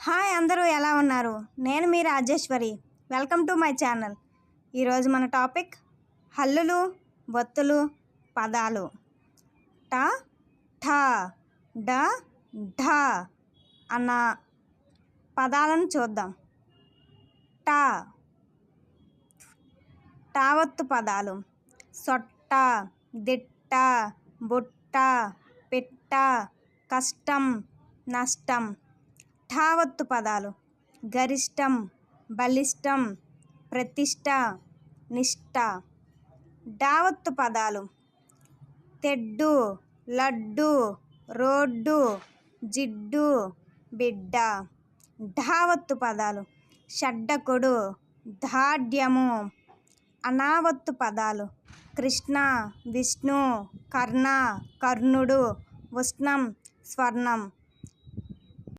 Hi అందరూ ఎలా ఉన్నారు? నేను మీ Rajeshwari. Welcome to my channel. ఈరోజు మన టాపిక్ హల్లులు బొత్తులు పదాలు. ట ఠ డ ఢ అన్న పదాలను చూద్దాం. ట టావత్తు పదాలు. సొట్ట దిట్ట బుట్ట పిట్ట కష్టం నష్టం. ఠావత్తు పదాలు. గరిష్టం బలిష్టం ప్రతిష్ట నిష్ట. డావత్తు పదాలు. తెడ్డు లడ్డు రోడ్డు జిడ్డు బిడ్డ. ఢావత్తు పదాలు. షడ్డకుడు ధాడ్యము. అనావత్తు పదాలు. కృష్ణ విష్ణు కర్ణ కర్ణుడు ఉష్ణం స్వర్ణం.